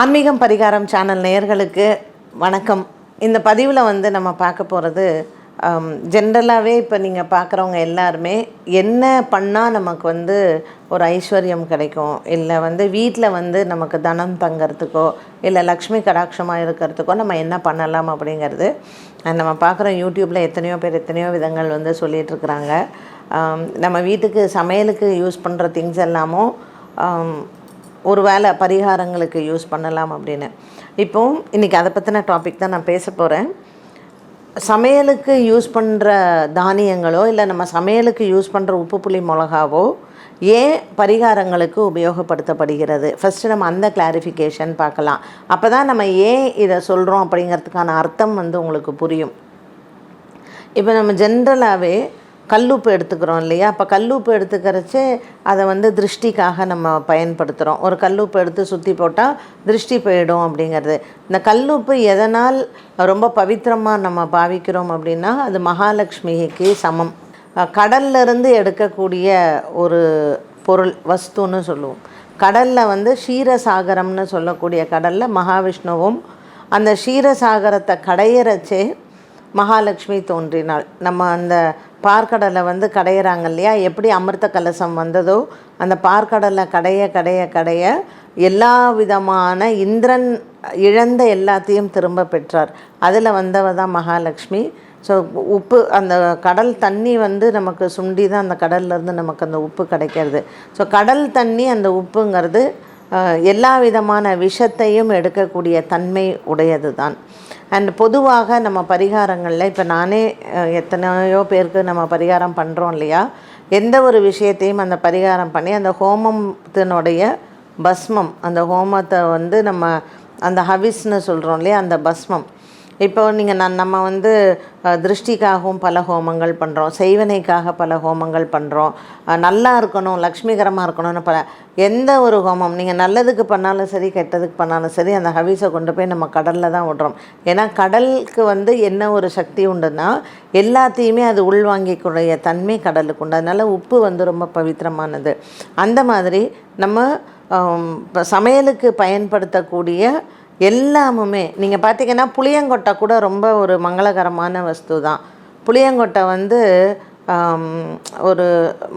ஆன்மீகம் பரிகாரம் சேனல் நேயர்களுக்கு வணக்கம். இந்த பதிவில் வந்து நம்ம பார்க்க போகிறது ஜென்ரலாகவே இப்போ நீங்கள் பார்க்குறவங்க எல்லாருமே என்ன பண்ணால் நமக்கு வந்து ஒரு ஐஸ்வர்யம் கிடைக்கும்? இல்லை வந்து வீட்டில் வந்து நமக்கு தனம் தங்கிறதுக்கோ இல்லை லக்ஷ்மி கடாட்சமாக இருக்கிறதுக்கோ நம்ம என்ன பண்ணலாம் அப்படிங்கிறது நம்ம பார்க்குறோம் யூடியூப்பில் எத்தனையோ பேர் எத்தனையோ விதங்கள் வந்து சொல்லிகிட்ருக்குறாங்க நம்ம வீட்டுக்கு சமையலுக்கு யூஸ் பண்ணுற திங்ஸ் எல்லாமும் ஒரு வேளை பரிகாரங்களுக்கு யூஸ் பண்ணலாம் அப்படின்னு. இப்போ இன்றைக்கி அதை பற்றின டாபிக் தான் நான் பேச போகிறேன் சமையலுக்கு யூஸ் பண்ணுற தானியங்களோ இல்லை நம்ம சமையலுக்கு யூஸ் பண்ணுற உப்பு புளி மிளகாவோ ஏன் பரிகாரங்களுக்கு உபயோகப்படுத்தப்படுகிறது? ஃபஸ்ட்டு நம்ம அந்த கிளாரிஃபிகேஷன் பார்க்கலாம். அப்போ தான் நம்ம ஏன் இதை சொல்கிறோம் அப்படிங்கிறதுக்கான அர்த்தம் வந்து உங்களுக்கு புரியும். இப்போ நம்ம ஜென்ரலாகவே கல்லுப்பு எடுத்துக்கிறோம் இல்லையா? அப்போ கல்லுப்பு எடுத்துக்கிறச்சு அதை வந்து திருஷ்டிக்காக நம்ம பயன்படுத்துகிறோம் ஒரு கல்லுப்பு எடுத்து சுற்றி போட்டால் திருஷ்டி போயிடும் அப்படிங்கிறது. இந்த கல்லுப்பு எதனால் ரொம்ப பவித்திரமாக நம்ம பாவிக்கிறோம் அப்படின்னா அது மகாலட்சுமிக்கு சமம். கடல்லிருந்து எடுக்கக்கூடிய ஒரு பொருள் வஸ்துன்னு சொல்லுவோம். கடலில் வந்து ஷீரசாகரம்னு சொல்லக்கூடிய கடலில் மகாவிஷ்ணுவும் அந்த ஷீரசாகரத்தை கடையிறச்சே மகாலட்சுமி தோன்றினாள். நம்ம அந்த பார்க்கடலை வந்து கடையிறாங்க இல்லையா? எப்படி அமிர்த கலசம் வந்ததோ அந்த பார்க்கடலை கடைய கடைய கடைய எல்லா விதமான இந்திரன் இழந்த எல்லாத்தையும் திரும்ப பெற்றார். அதில் வந்தவ தான் மகாலட்சுமி. ஸோ உப்பு அந்த கடல் தண்ணி வந்து நமக்கு சுண்டி தான் அந்த கடல்லேருந்து நமக்கு அந்த உப்பு கிடைக்கிறது. ஸோ கடல் தண்ணி அந்த உப்புங்கிறது எல்லா விதமான விஷத்தையும் எடுக்கக்கூடிய தன்மை உடையது தான் அண்ட் பொதுவாக நம்ம பரிகாரங்களில் இப்போ நானே எத்தனையோ பேருக்கு நம்ம பரிகாரம் பண்ணுறோம் இல்லையா? எந்த ஒரு விஷயத்தையும் அந்த பரிகாரம் பண்ணி அந்த ஹோமத்தினுடைய பஸ்மம் அந்த ஹோமத்தை வந்து நம்ம அந்த ஹவிஸ்னு சொல்கிறோம் இல்லையா? அந்த பஸ்மம். இப்போ நீங்கள் நான் நம்ம வந்து திருஷ்டிக்காகவும் பல ஹோமங்கள் பண்ணுறோம் செய்வனைக்காக பல ஹோமங்கள் பண்ணுறோம் நல்லா இருக்கணும் லக்ஷ்மிகரமாக இருக்கணும்னு பல எந்த ஒரு ஹோமம் நீங்கள் நல்லதுக்கு பண்ணாலும் சரி கெட்டதுக்கு பண்ணாலும் சரி அந்த ஹவிஸை கொண்டு போய் நம்ம கடலில் தான் விடுறோம் ஏன்னா கடலுக்கு வந்து என்ன ஒரு சக்தி உண்டுன்னா எல்லாத்தையுமே அது உள்வாங்கிக்கூடிய தன்மை கடலுக்கு உண்டு. அதனால் உப்பு வந்து ரொம்ப பவித்திரமானது. அந்த மாதிரி நம்ம இப்போ சமையலுக்கு பயன்படுத்தக்கூடிய எல்லாமுமே. நீங்கள் பார்த்தீங்கன்னா புளியங்கொட்டை கூட ரொம்ப ஒரு மங்களகரமான வஸ்து தான். புளியங்கொட்டை வந்து ஒரு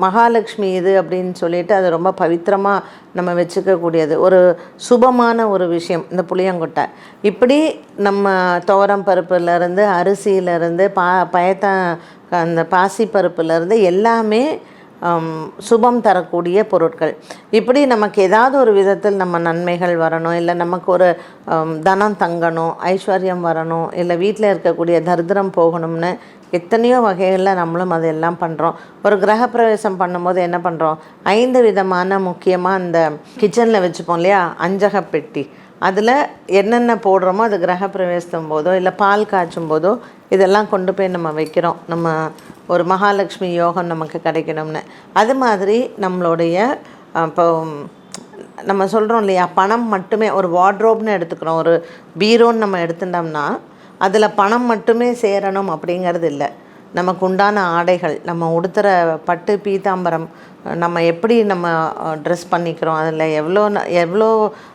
மகாலட்சுமி இது அப்படின்னு சொல்லிட்டு அது ரொம்ப பவித்திரமாக நம்ம வச்சுக்கக்கூடியது. ஒரு சுபமான ஒரு விஷயம் இந்த புளியங்கொட்டை. இப்படி நம்ம துவரம் பருப்புலேருந்து அரிசியிலேருந்து பா பயத்த அந்த பாசி பருப்புலேருந்து எல்லாமே சுபம் தரக்கூடிய பொருட்கள். இப்படி நமக்கு ஏதாவது ஒரு விதத்தில் நம்ம நன்மைகள் வரணும் இல்லை நமக்கு ஒரு தனம் தங்கணும் ஐஸ்வர்யம் வரணும் இல்லை வீட்டில் இருக்கக்கூடிய தரித்திரம் போகணும்னு எத்தனையோ வகைகளில் நம்மளும் அதெல்லாம் பண்ணுறோம் ஒரு கிரகப்பிரவேசம் பண்ணும்போது என்ன பண்ணுறோம் ஐந்து விதமான முக்கியமாக அந்த கிச்சனில் வச்சுப்போம் இல்லையா? அஞ்சக பெட்டி அதில் என்னென்ன போடுறோமோ அது கிரகப்பிரவேசம் போதோ இல்லை பால் காய்ச்சும் போதோ இதெல்லாம் கொண்டு போய் நம்ம வைக்கிறோம். நம்ம ஒரு மகாலட்சுமி யோகம் நமக்கு கிடைக்கணும்னு. அது மாதிரி நம்மளுடைய இப்போ நம்ம சொல்கிறோம் இல்லையா பணம் மட்டுமே ஒரு வார்ட்ரோப்னு எடுத்துக்கிறோம் ஒரு பீரோன்னு நம்ம எடுத்துட்டோம்னா அதில் பணம் மட்டுமே சேரணும் அப்படிங்கிறது இல்லை. நமக்கு உண்டான ஆடைகள் நம்ம உடுத்துகிற பட்டு பீதாம்பரம் நம்ம எப்படி நம்ம ட்ரெஸ் பண்ணிக்கிறோம் அதில் எவ்வளோ எவ்வளோ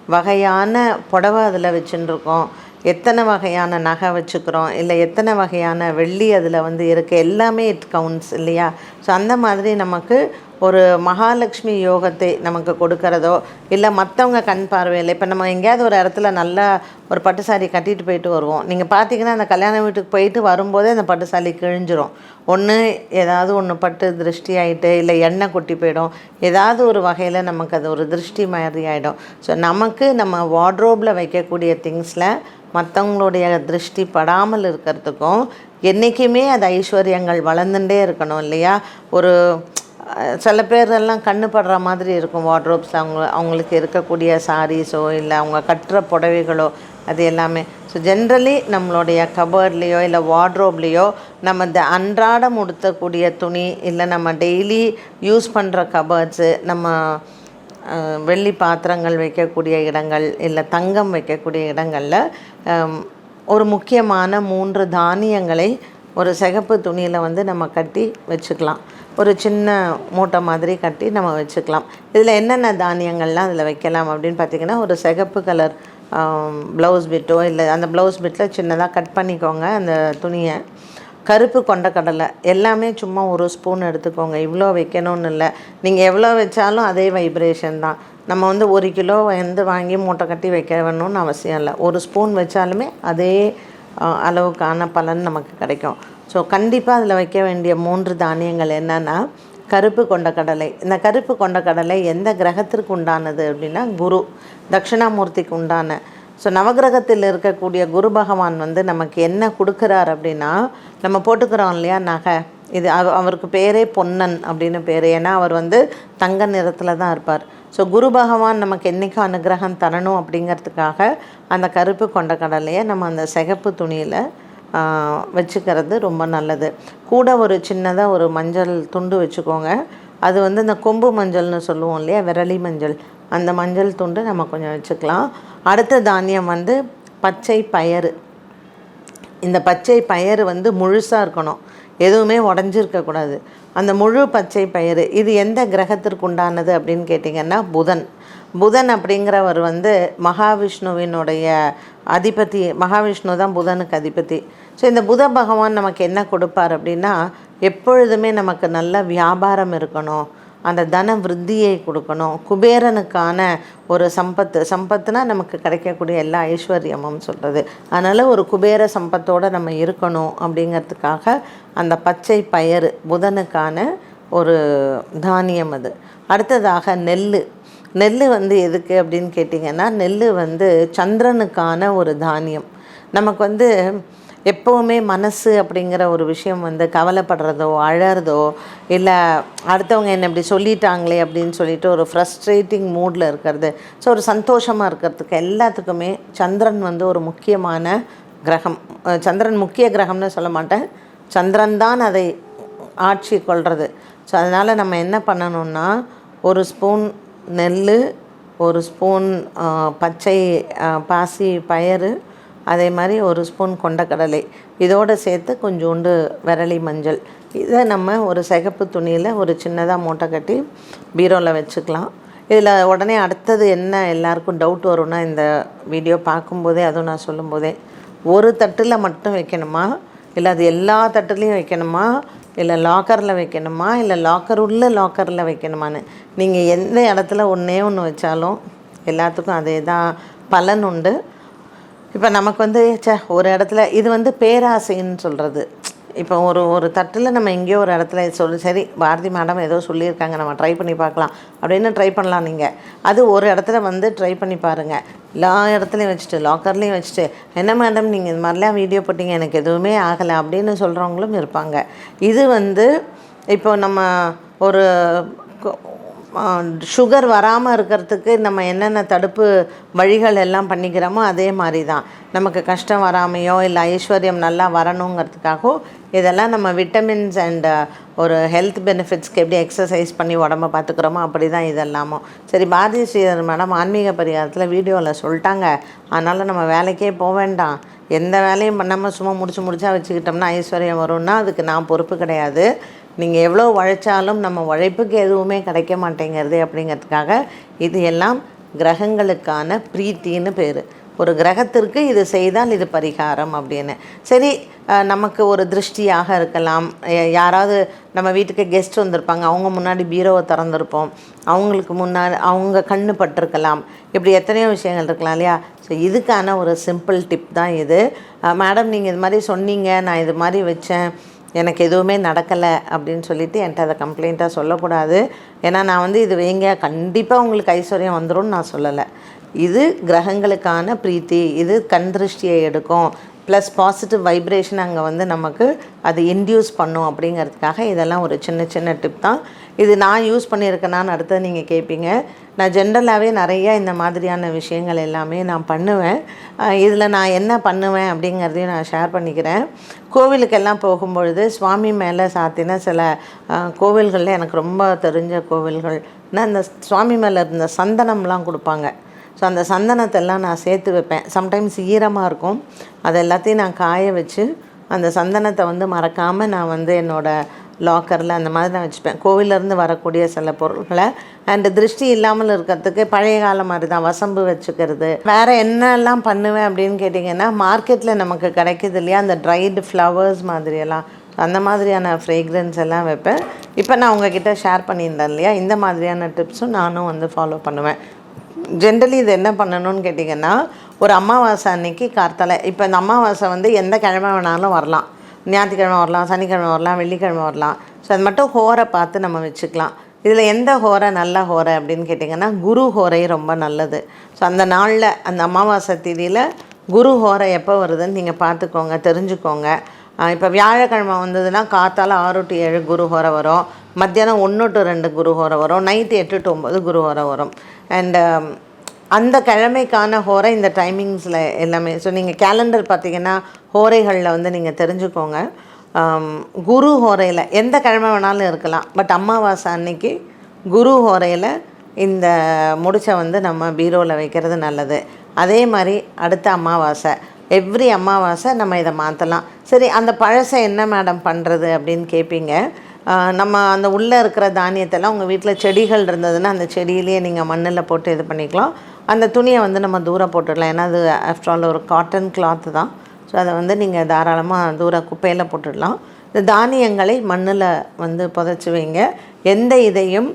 வகையான புடவை அதில் வச்சுட்டுருக்கோம் எத்தனை வகையான நகை வச்சுக்கிறோம் இல்லை எத்தனை வகையான வெள்ளி அதில் வந்து இருக்குது எல்லாமே இட் கவுண்ட்ஸ் இல்லையா? ஸோ அந்த மாதிரி நமக்கு ஒரு மகாலட்சுமி யோகத்தை நமக்கு கொடுக்கறதோ இல்லை மற்றவங்க கண் பார்வையில் இப்போ நம்ம எங்கேயாவது ஒரு இடத்துல நல்லா ஒரு பட்டு சாரி கட்டிட்டு போயிட்டு வருவோம். நீங்கள் பார்த்தீங்கன்னா அந்த கல்யாண வீட்டுக்கு போயிட்டு வரும்போதே அந்த பட்டு சாரி கிழிஞ்சிரும். ஒன்று ஏதாவது ஒன்று பட்டு திருஷ்டி ஆகிட்டு இல்லை எண்ணெய் கொட்டி போயிடும். ஏதாவது ஒரு வகையில் நமக்கு அது ஒரு திருஷ்டி மாதிரி ஆகிடும் ஸோ நமக்கு நம்ம வார்ட்ரோப்பில் வைக்கக்கூடிய திங்ஸில் மற்றவங்களுடைய திருஷ்டி படாமல் இருக்கிறதுக்கும் என்றைக்குமே அது ஐஸ்வர்யங்கள் வளர்ந்துட்டே இருக்கணும் இல்லையா? ஒரு சில பேர் எல்லாம் கண்ணு படுற மாதிரி இருக்கும் வார்ட்ரோப்ஸ் அவங்க அவங்களுக்கு இருக்கக்கூடிய சாரீஸோ இல்லை அவங்க கட்டுற புடவைகளோ அது எல்லாமே. ஸோ ஜென்ரலி நம்மளுடைய கபர்ட்லேயோ இல்லை வார்ட்ரோப்லேயோ நம்ம இந்த அன்றாடம் உடுத்தக்கூடிய துணி இல்லை நம்ம டெய்லி யூஸ் பண்ணுற கபர்ட்ஸு நம்ம வெள்ளி பாத்திரங்கள் வைக்கக்கூடிய இடங்கள் இல்லை தங்கம் வைக்கக்கூடிய இடங்களில் ஒரு முக்கியமான மூன்று தானியங்களை ஒரு சிகப்பு துணியில் வந்து நம்ம கட்டி வச்சுக்கலாம். ஒரு சின்ன மூட்டை மாதிரி கட்டி நம்ம வச்சுக்கலாம். இதில் என்னென்ன தானியங்கள்லாம் அதில் வைக்கலாம் அப்படின்னு பார்த்தீங்கன்னா ஒரு சிகப்பு கலர் ப்ளவுஸ் பிட்டோ இல்லை அந்த ப்ளவுஸ் பிட்டில் சின்னதாக கட் பண்ணிக்கோங்க அந்த துணியை. கருப்பு கொண்டக்கடலை எல்லாமே சும்மா ஒரு ஸ்பூன் எடுத்துக்கோங்க. இவ்வளோ வைக்கணும்னு இல்லை. நீங்கள் எவ்வளோ வச்சாலும் அதே வைப்ரேஷன் தான். நம்ம வந்து ஒரு கிலோ வந்து வாங்கி மூட்டை கட்டி வைக்க வேணும்னு அவசியம் இல்லை. ஒரு ஸ்பூன் வச்சாலுமே அதே அளவுக்கான பலன் நமக்கு கிடைக்கும். ஸோ கண்டிப்பாக அதில் வைக்க வேண்டிய மூன்று தானியங்கள் என்னென்னா கருப்பு கொண்ட கடலை இந்த கருப்பு கொண்ட கடலை எந்த கிரகத்திற்கு உண்டானது அப்படின்னா குரு தட்சிணாமூர்த்திக்கு உண்டான. ஸோ நவகிரகத்தில் இருக்கக்கூடிய குரு பகவான் வந்து நமக்கு என்ன கொடுக்குறார் அப்படின்னா நம்ம போட்டுக்கிறோம் இல்லையா நகை. இது அவ- அவருக்கு பேரே பொன்னன் அப்படின்னு பேர். ஏன்னா அவர் வந்து தங்க நிறத்தில் தான் இருப்பார். ஸோ குரு பகவான் நமக்கு என்றைக்கும் அனுகிரகம் தரணும் அப்படிங்கிறதுக்காக அந்த கருப்பு கொண்ட கடலையை நம்ம அந்த சிகப்பு துணியில் வச்சுக்கிறது ரொம்ப நல்லது. கூட ஒரு சின்னதாக ஒரு மஞ்சள் துண்டு வச்சுக்கோங்க. அது வந்து இந்த கொம்பு மஞ்சள்னு சொல்லுவோம் இல்லையா? விரலி மஞ்சள். அந்த மஞ்சள் துண்டு நம்ம கொஞ்சம் வச்சுக்கலாம். அடுத்த தானியம் வந்து பச்சை பயறு. இந்த பச்சை பயிறு வந்து முழுசாக இருக்கணும். எதுவுமே உடஞ்சிருக்கக்கூடாது அந்த முழு பச்சை பயிறு இது எந்த கிரகத்திற்கு உண்டானது அப்படின்னு கேட்டிங்கன்னா புதன். புதன் அப்படிங்கிறவர் வந்து மகாவிஷ்ணுவினுடைய அதிபதி மகாவிஷ்ணு தான் புதனுக்கு அதிபதி. ஸோ இந்த புத பகவான் நமக்கு என்ன கொடுப்பார் அப்படின்னா எப்பொழுதுமே நமக்கு நல்ல வியாபாரம் இருக்கணும். அந்த தன விருத்தியை கொடுக்கணும். குபேரனுக்கான ஒரு சம்பத்து சம்பத்துனா நமக்கு கிடைக்கக்கூடிய எல்லா ஐஸ்வர்யமும் சொல்கிறது அதனால் ஒரு குபேர சம்பத்தோடு நம்ம இருக்கணும் அப்படிங்கிறதுக்காக அந்த பச்சை பயறு புதனுக்கான ஒரு தானியம் அது. அடுத்ததாக நெல் நெல் வந்து எதுக்கு அப்படின்னு கேட்டிங்கன்னா நெல் வந்து சந்திரனுக்கான ஒரு தானியம். நமக்கு வந்து எப்போவுமே மனசு அப்படிங்கிற ஒரு விஷயம் வந்து கவலைப்படுறதோ அழறதோ இல்லை அடுத்தவங்க என்ன இப்படி சொல்லிட்டாங்களே அப்படின்னு சொல்லிட்டு ஒரு ஃப்ரஸ்ட்ரேட்டிங் மூடில் இருக்கிறது. ஸோ ஒரு சந்தோஷமாக இருக்கிறதுக்கு எல்லாத்துக்குமே சந்திரன் வந்து ஒரு முக்கியமான கிரகம். சந்திரன் முக்கிய கிரகம்னு சொல்ல மாட்டேன். சந்திரன் தான் அதை ஆட்சி கொள்வது ஸோ அதனால் நம்ம என்ன பண்ணணும்னா ஒரு ஸ்பூன் நெல் ஒரு ஸ்பூன் பச்சை பாசி பயறு அதே மாதிரி ஒரு ஸ்பூன் கொண்டக்கடலை. இதோடு சேர்த்து கொஞ்சோண்டு விரலி மஞ்சள். இதை நம்ம ஒரு சிகப்பு துணியில் ஒரு சின்னதாக மூட்டை கட்டி பீரோவில் வச்சுக்கலாம். இதில் உடனே அடுத்தது என்ன எல்லாருக்கும் டவுட் வரும்னா இந்த வீடியோ பார்க்கும்போதே அதுவும் நான் சொல்லும்போதே ஒரு தட்டில் மட்டும் வைக்கணுமா? இல்லை அது எல்லா தட்டுலேயும் வைக்கணுமா? இல்லை லாக்கரில் வைக்கணுமா? இல்லை லாக்கர் உள்ள லாக்கரில் வைக்கணுமான்னு. நீங்கள் எந்த இடத்துல ஒன்றே ஒன்று வச்சாலும் எல்லாத்துக்கும் அதே தான் பலன் உண்டு. இப்போ நமக்கு வந்து ச்சே ஒரு இடத்துல இது வந்து பேராசைன்னு சொல்கிறது இப்போ ஒரு ஒரு தட்டில் நம்ம எங்கேயோ ஒரு இடத்துல சொல்லி சரி பாரதி மேடம் ஏதோ சொல்லியிருக்காங்க நம்ம ட்ரை பண்ணி பார்க்கலாம். அப்படின்னு ட்ரை பண்ணலாம் நீங்கள் அது ஒரு இடத்துல வந்து ட்ரை பண்ணி பாருங்கள் எல்லா இடத்துலையும் வச்சுட்டு லாக்கர்லேயும் வச்சுட்டு என்ன மேடம் நீங்கள் இது மாதிரிலாம் வீடியோ போட்டிங்க எனக்கு எதுவுமே ஆகலை அப்படின்னு சொல்கிறவங்களும் இருப்பாங்க. இது வந்து இப்போ நம்ம ஒரு கொ- சுகர் வராமல் இருக்கிறதுக்கு நம்ம என்னென்ன தடுப்பு வழிகள் எல்லாம் பண்ணிக்கிறோமோ அதே மாதிரி தான் நமக்கு கஷ்டம் வராமையோ இல்லை ஐஸ்வர்யம் நல்லா வரணுங்கிறதுக்காகவோ இதெல்லாம் நம்ம விட்டமின்ஸ் அண்ட் ஒரு ஹெல்த் பெனிஃபிட்ஸ்க்கு எப்படி எக்ஸசைஸ் பண்ணி உடம்ப பார்த்துக்கிறோமோ அப்படி தான் இதெல்லாமோ. சரி பாரதி ஸ்ரீதர் மேடம் ஆன்மீக பரிகாரத்தில் வீடியோவில் சொல்லிட்டாங்க. அதனால் நம்ம வேலைக்கே போக வேண்டாம். எந்த வேலையும் பண்ணாமல் சும்மா முடிச்சு முடிச்சா வச்சுக்கிட்டோம்னா ஐஸ்வர்யம் வரும்னா அதுக்கு நான் பொறுப்பு கிடையாது. நீங்கள் எவ்வளோ உழைச்சாலும் நம்ம உழைப்புக்கு எதுவுமே கிடைக்க மாட்டேங்கிறது அப்படிங்கிறதுக்காக இது எல்லாம் கிரகங்களுக்கான பிரீத்தின்னு பேர். ஒரு கிரகத்திற்கு இது செய்தால் இது பரிகாரம் அப்படின்னு. சரி நமக்கு ஒரு திருஷ்டியாக இருக்கலாம். யாராவது நம்ம வீட்டுக்கு கெஸ்ட் வந்திருப்பாங்க. அவங்க முன்னாடி பீரோவை திறந்திருப்போம். அவங்களுக்கு முன்னாடி அவங்க கண்ணு பட்டிருக்கலாம். இப்படி எத்தனையோ விஷயங்கள் இருக்கலாம் இல்லையா? ஸோ இதுக்கான ஒரு சிம்பிள் டிப் தான் இது. மேடம் நீங்கள் இது மாதிரி சொன்னீங்க. நான் இது மாதிரி வச்சேன். எனக்கு எதுவுமே நடக்கலை அப்படின்னு சொல்லிவிட்டு என்கிட்ட அதை கம்ப்ளைண்ட்டாக சொல்லக்கூடாது. ஏன்னா நான் வந்து இது வைங்க கண்டிப்பாக உங்களுக்கு ஐஸ்வர்யம் வந்துடும் நான் சொல்லலை. இது கிரகங்களுக்கான பிரீத்தி இது கண் திருஷ்டியை எடுக்கும். ப்ளஸ் பாசிட்டிவ் வைப்ரேஷன் அங்கே வந்து நமக்கு அது இன்டியூஸ் பண்ணும் அப்படிங்கிறதுக்காக இதெல்லாம் ஒரு சின்ன சின்ன டிப் தான். இது நான் யூஸ் பண்ணியிருக்கேனான்னு அடுத்தது நீங்கள் கேட்பீங்க நான் ஜென்ரலாகவே நிறைய இந்த மாதிரியான விஷயங்கள் எல்லாமே நான் பண்ணுவேன். இதில் நான் என்ன பண்ணுவேன் அப்படிங்கிறதையும் நான் ஷேர் பண்ணிக்கிறேன். கோவிலுக்கெல்லாம் போகும்பொழுது சுவாமி மேலே சாத்தின சில கோவில்களில் எனக்கு ரொம்ப தெரிஞ்ச கோவில்கள்னால் இந்த சுவாமி மேலே இருந்த சந்தனம்லாம் கொடுப்பாங்க. ஸோ அந்த சந்தனத்தெல்லாம் நான் சேர்த்து வைப்பேன். சம்டைம்ஸ் ஈரமாக இருக்கும். அது எல்லாத்தையும் நான் காய வச்சு அந்த சந்தனத்தை வந்து மறக்காமல் நான் வந்து என்னோடய லாக்கரில் அந்த மாதிரி நான் வச்சுப்பேன். கோவிலேருந்து வரக்கூடிய சில பொருட்களை அண்டு திருஷ்டி இல்லாமல் இருக்கிறதுக்கு பழைய காலம் மாதிரி தான். வசம்பு வச்சுக்கிறது. வேறு என்னெல்லாம் பண்ணுவேன் அப்படின்னு கேட்டிங்கன்னா மார்க்கெட்டில் நமக்கு கிடைக்கிது இல்லையா? அந்த ட்ரைடு ஃப்ளவர்ஸ் மாதிரியெல்லாம். அந்த மாதிரியான ஃப்ரேக்ரன்ஸ் எல்லாம் வைப்பேன். இப்போ நான் உங்ககிட்ட ஷேர் பண்ணியிருந்தேன் இல்லையா? இந்த மாதிரியான டிப்ஸும் நானும் வந்து ஃபாலோ பண்ணுவேன். ஜென்ரலி இது என்ன பண்ணணும்னு கேட்டிங்கன்னா ஒரு அமாவாசை அன்னைக்கு கார்த்தால இப்போ இந்த அமாவாசை வந்து எந்த கிழமை வேணாலும் வரலாம். ஞாயிற்றுக்கிழமை வரலாம் சனிக்கிழமை வரலாம் வெள்ளிக்கிழமை வரலாம். ஸோ அது மட்டும் ஹோரை பார்த்து நம்ம வச்சுக்கலாம். இதில் எந்த ஹோரை நல்ல ஹோரை அப்படின்னு கேட்டிங்கன்னா குரு ஹோரை ரொம்ப நல்லது. ஸோ அந்த நாளில் அந்த அமாவாசை தேதியில் குரு ஹோரை எப்போ வருதுன்னு நீங்கள் பார்த்துக்கோங்க தெரிஞ்சுக்கோங்க. இப்போ வியாழக்கிழமை வந்ததுன்னா காத்தால் ஆறு டு ஏழு குரு ஹோரை வரும். மத்தியானம் ஒன்று டு ரெண்டு குரு ஹோரம் வரும் நைட்டு எட்டு டு ஒம்பது குரு ஹோரம் வரும் அண்டு um, அந்த கிழமைக்கான ஹோரை இந்த டைமிங்ஸில் எல்லாமே ஸோ நீங்கள் கேலண்டர் பார்த்தீங்கன்னா ஹோரைகளில் வந்து நீங்கள் தெரிஞ்சுக்கோங்க. Um, குரு ஹோரையில் எந்த கிழமை வேணாலும் இருக்கலாம். பட் அமாவாசை அன்னைக்கு குரு ஹோரையில் இந்த முடிச்சை வந்து நம்ம பீரோவில் வைக்கிறது நல்லது. அதே மாதிரி அடுத்த அமாவாசை எவ்ரி அமாவாசை நம்ம இதை மாற்றலாம் சரி அந்த பழசை என்ன மேடம் பண்ணுறது அப்படின்னு கேட்பீங்க நம்ம அந்த உள்ளே இருக்கிற தானியத்தெல்லாம் உங்கள் வீட்டில் செடிகள் இருந்ததுன்னா அந்த செடியிலேயே நீங்கள் மண்ணில் போட்டு இது பண்ணிக்கலாம். அந்த துணியை வந்து நம்ம தூரம் போட்டுடலாம். ஏன்னா அது ஆஃப்டர் ஆல் ஒரு காட்டன் கிளாத்து தான். ஸோ அதை வந்து நீங்கள் தாராளமாக தூர குப்பையில் போட்டுடலாம். இந்த தானியங்களை மண்ணில் வந்து புதைச்சி வைங்க. எந்த இதையும்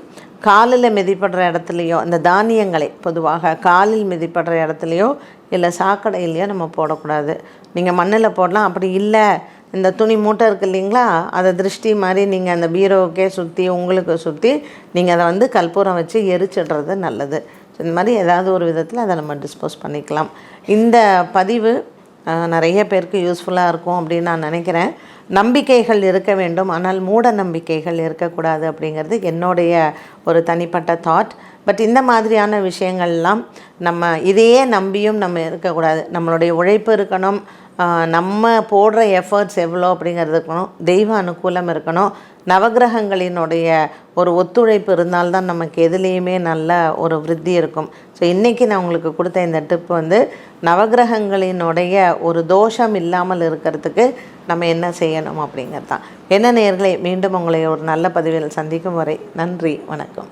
காலில் மிதிப்படுற இடத்துலையோ அந்த தானியங்களை பொதுவாக காலில் மிதிப்படுற இடத்துலையோ இல்லை சாக்கடையிலையோ நம்ம போடக்கூடாது. நீங்கள் மண்ணில் போடலாம். அப்படி இல்லை. இந்த துணி மூட்டை இருக்கு இல்லைங்களா? அதை திருஷ்டி மாதிரி நீங்கள் அந்த பீரோவுக்கே சுற்றி உங்களுக்கு சுற்றி நீங்கள் அதை வந்து கற்பூரம் வச்சு எரிச்சிடுறது நல்லது. ஸோ இந்த மாதிரி ஏதாவது ஒரு விதத்தில் அதை நம்ம டிஸ்போஸ் பண்ணிக்கலாம். இந்த பதிவு நிறைய பேருக்கு யூஸ்ஃபுல்லாக இருக்கும் அப்படின்னு நான் நினைக்கிறேன். நம்பிக்கைகள் இருக்க வேண்டும். ஆனால் மூட நம்பிக்கைகள் இருக்கக்கூடாது அப்படிங்கிறது என்னுடைய ஒரு தனிப்பட்ட தாட் பட் இந்த மாதிரியான விஷயங்கள்லாம் நம்ம இதையே நம்பியும் நம்ம இருக்கக்கூடாது. நம்மளுடைய உழைப்பு இருக்கணும். நம்ம போடுற எஃபர்ட்ஸ் எவ்வளோ அப்படிங்கிறது இருக்கணும். தெய்வ அனுகூலம் இருக்கணும். நவக்கிரகங்களினுடைய ஒரு ஒத்துழைப்பு இருந்தால்தான் நமக்கு எதுலேயுமே நல்ல ஒரு விருத்தி இருக்கும். ஸோ இன்றைக்கி நான் உங்களுக்கு கொடுத்த இந்த டிப் வந்து நவக்கிரகங்களினுடைய ஒரு தோஷம் இல்லாமல் இருக்கிறதுக்கு நம்ம என்ன செய்யணும் அப்படிங்கிறது தான் என்ன நேர்களை மீண்டும் உங்களை ஒரு நல்ல பதிவில் சந்திக்கும் வரை நன்றி வணக்கம்.